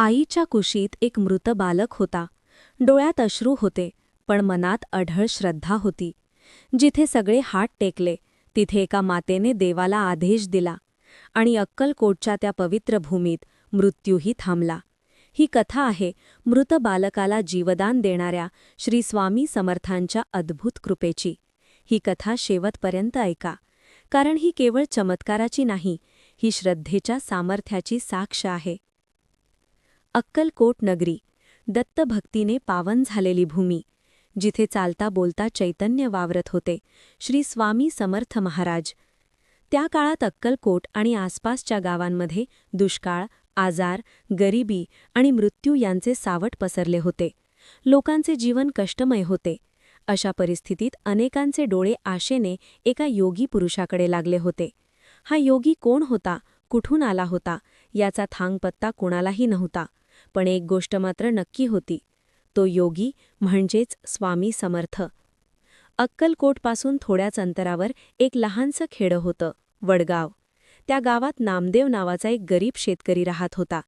आईच्या कुशीत एक मृत बालक होता. डोळ्यात अश्रू होते पण मनात अढळ श्रद्धा होती. जिथे सगळे हात टेकले तिथे एका मातेने देवाला आदेश दिला आणि अक्कलकोटच्या त्या पवित्र भूमीत मृत्यूही थांबला. ही कथा आहे मृत बालकाला जीवदान देणाऱ्या श्री स्वामी समर्थांच्या अद्भुत कृपेची. ही कथा शेवटपर्यंत ऐका कारण ही केवळ चमत्काराची नाही ही श्रद्धेच्या सामर्थ्याची साक्ष आहे. अक्कलकोट नगरी. दत्तभक्तीने पावन झालेली भूमी. जिथे चालता बोलता चैतन्य वावरत होते श्री स्वामी समर्थ महाराज. त्या काळात अक्कलकोट आणि आसपासच्या गावांमध्ये दुष्काळ आजार गरिबी आणि मृत्यू यांचे सावट पसरले होते. लोकांचे जीवन कष्टमय होते. अशा परिस्थितीत अनेकांचे डोळे आशेने एका योगी पुरुषाकडे लागले होते. हा योगी कोण होता? कुठून आला होता याचा थांगपत्ता कोणालाही नव्हता पण एक गोष्ट मात्र नक्की होती. तो योगी म्हणजेच स्वामी समर्थ. अक्कलकोटपासून थोड्याच अंतरावर एक लहानसं खेडं होतं वडगाव. त्या गावात नामदेव नावाचा एक गरीब शेतकरी राहत होता.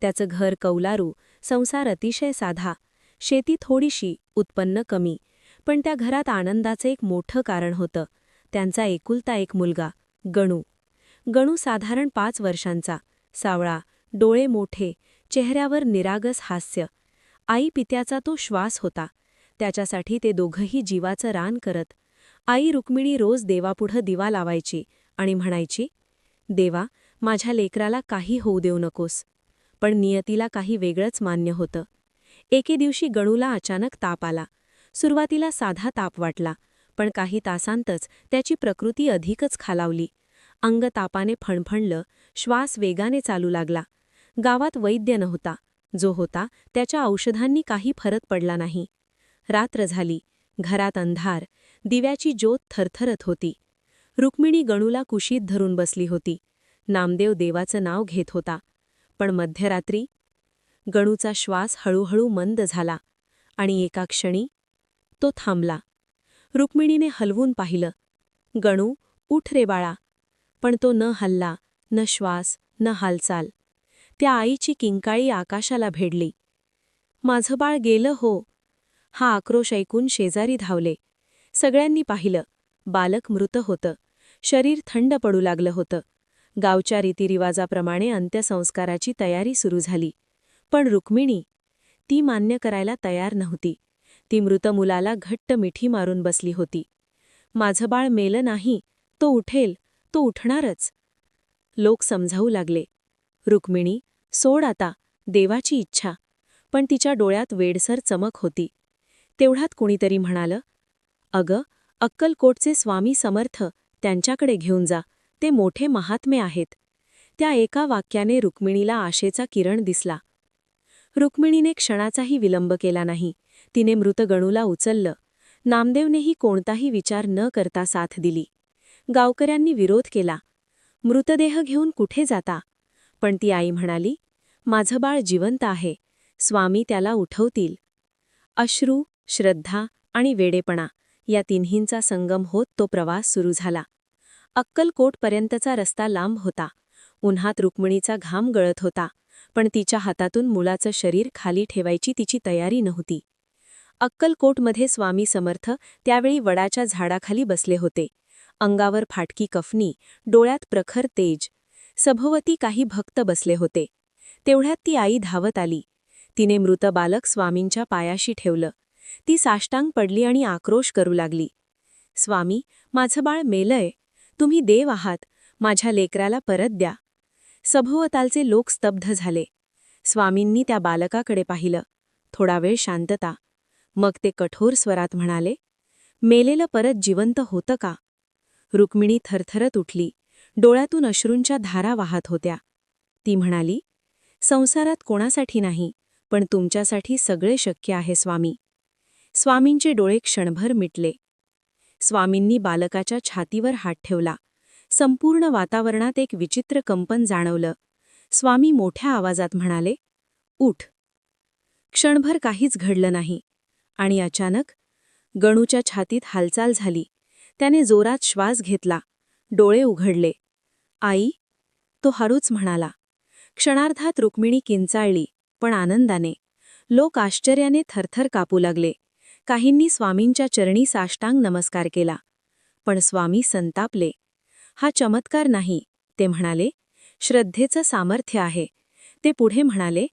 त्याचं घर कौलारू संसार अतिशय साधा शेती थोडीशी उत्पन्न कमी पण त्या घरात आनंदाचं एक मोठं कारण होतं. त्यांचा एकुलता एक मुलगा गणू. गणू साधारण पाच वर्षांचा. सावळा डोळे मोठे चेहऱ्यावर निरागस हास्य. आई पित्याचा तो श्वास होता. त्याच्यासाठी ते दोघंही जीवाचं रान करत. आई रुक्मिणी रोज देवापुढं दिवा लावायची आणि म्हणायची देवा माझ्या लेकराला काही होऊ देऊ नकोस पण नियतीला काही वेगळंच मान्य होतं. एके दिवशी गणूला अचानक ताप आला. सुरुवातीला साधा ताप वाटला पण काही तासांतच त्याची प्रकृती अधिकच खालावली. अंग तापाने फणफणलं श्वास वेगाने चालू लागला. गावात वैद्य नव्हता. जो होता त्याच्या औषधांनी काही फरक पडला नाही. रात्र झाली. घरात अंधार. दिव्याची ज्योत थरथरत होती. रुक्मिणी गणूला कुशीत धरून बसली होती. नामदेव देवाचं नाव घेत होता. पण मध्यरात्री गणूचा श्वास हळूहळू मंद झाला आणि एका क्षणी तो थांबला. रुक्मिणीने हलवून पाहिलं. गणू उठ रे बाळा. पण तो न हल्ला न श्वास न हालचाल. त्या आईची किंकाळी आकाशाला भेडली. माझं बाळ गेलं हो. हा आक्रोश ऐकून शेजारी धावले. सगळ्यांनी पाहिलं. बालक मृत होतं. शरीर थंड पडू लागलं होतं. गावच्या रीतिरिवाजाप्रमाणे अंत्यसंस्काराची तयारी सुरू झाली. पण रुक्मिणी ती मान्य करायला तयार नव्हती. ती मृत मुलाला घट्ट मिठी मारून बसली होती. माझं बाळ मेलं नाही तो उठेल. तो उठणारच. लोक समजावू लागले. रुक्मिणी सोड आता देवाची इच्छा. पण तिच्या डोळ्यात वेडसर चमक होती. तेवढ्यात कुणीतरी म्हणालं अगं अक्कलकोटचे स्वामी समर्थ त्यांच्याकडे घेऊन जा ते मोठे महात्मे आहेत. त्या एका वाक्याने रुक्मिणीला आशेचा किरण दिसला. रुक्मिणीने क्षणाचाही विलंब केला नाही. तिने मृतगणूला उचललं. नामदेवनेही कोणताही विचार न करता साथ दिली. गावकऱ्यांनी विरोध केला. मृतदेह घेऊन कुठे जाता? पण ती आई म्हणाली माझं बाळ जिवंत आहे. स्वामी त्याला उठवतील. अश्रू श्रद्धा आणि वेडेपणा या तिन्हींचा संगम होत तो प्रवास सुरू झाला. अक्कलकोटपर्यंतचा रस्ता लांब होता. उन्हात रुक्मिणीचा घाम गळत होता पण तिच्या हातातून मुलाचं शरीर खाली ठेवायची तिची तयारी नव्हती. अक्कलकोटमध्ये स्वामी समर्थ त्यावेळी वडाच्या झाडाखाली बसले होते. अंगावर फाटकी कफनी डोळ्यात प्रखर तेज. सभोवती काही भक्त बसले होते. तेवढ्यात ती आई धावत आली. तिने मृत बालक स्वामींच्या पायाशी ठेवलं. ती साष्टांग पडली आणि आक्रोश करू लागली. स्वामी माझं बाळ मेलय. तुम्ही देव आहात. माझ्या लेकराला परत द्या. सभोवतालचे लोक स्तब्ध झाले. स्वामींनी त्या बालकाकडे पाहिलं. थोडा वेळ शांतता. मग ते कठोर स्वरात म्हणाले मेलेलं परत जिवंत होतं का? रुक्मिणी थरथरत उठली. डोळ्यातून अश्रूंच्या धारा वाहत होत्या. ती म्हणाली संसारात कोणासाठी नाही पण तुमच्यासाठी सगळे शक्य आहे स्वामी. स्वामींचे डोळे क्षणभर मिटले. स्वामींनी बालकाच्या छातीवर हात ठेवला. संपूर्ण वातावरणात एक विचित्र कंपन जाणवलं. स्वामी मोठ्या आवाजात म्हणाले उठ. क्षणभर काहीच घडलं नाही. आणि अचानक गणूच्या छातीत हालचाल झाली. त्याने जोरात श्वास घेतला. डोळे उघडले. आई तो हळूच म्हणाला. क्षणार्धात रुक्मिणी किंचाळली पण आनंदाने. लोक आश्चर्याने थरथर कापू लागले. काहींनी स्वामींच्या चरणी साष्टांग नमस्कार केला. पण स्वामी संतापले. हा चमत्कार नाही ते म्हणाले. श्रद्धेचं सामर्थ्य आहे. ते पुढे म्हणाले.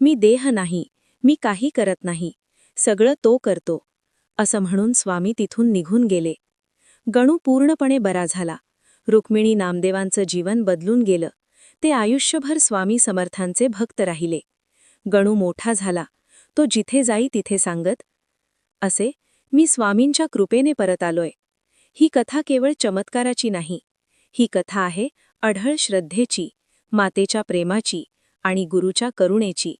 मी देह नाही मी काही करत नाही. सगळं तो करतो. असं म्हणून स्वामी तिथून निघून गेले. गणू पूर्णपणे बरा झाला. रुक्मिणी नामदेवांचं जीवन बदलून गेलं. ते आयुष्यभर स्वामी समर्थांचे भक्त राहिले. गणू मोठा झाला. तो जिथे जाई तिथे सांगत असे मी स्वामींच्या कृपेने परत आलोय. ही कथा केवळ चमत्काराची नाही. ही कथा आहे अढळ श्रद्धेची मातेच्या प्रेमाची आणि गुरुच्या करुणेची.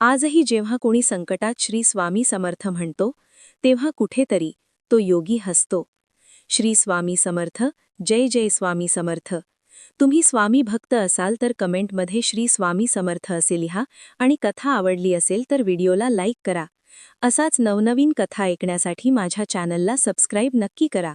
आजही जेव्हा कोणी संकटात श्री स्वामी समर्थ म्हणतो तेव्हा कुठेतरी तो योगी हसतो. श्री स्वामी समर्थ जय जय स्वामी समर्थ. तुम्ही स्वामी भक्त असाल तर कमेंटमध्ये श्री स्वामी समर्थ असे लिहा आणि कथा आवडली असेल तर व्हिडिओला लाईक करा. असाच नवनवीन कथा ऐकण्यासाठी माझ्या चॅनलला सबस्क्राईब नक्की करा.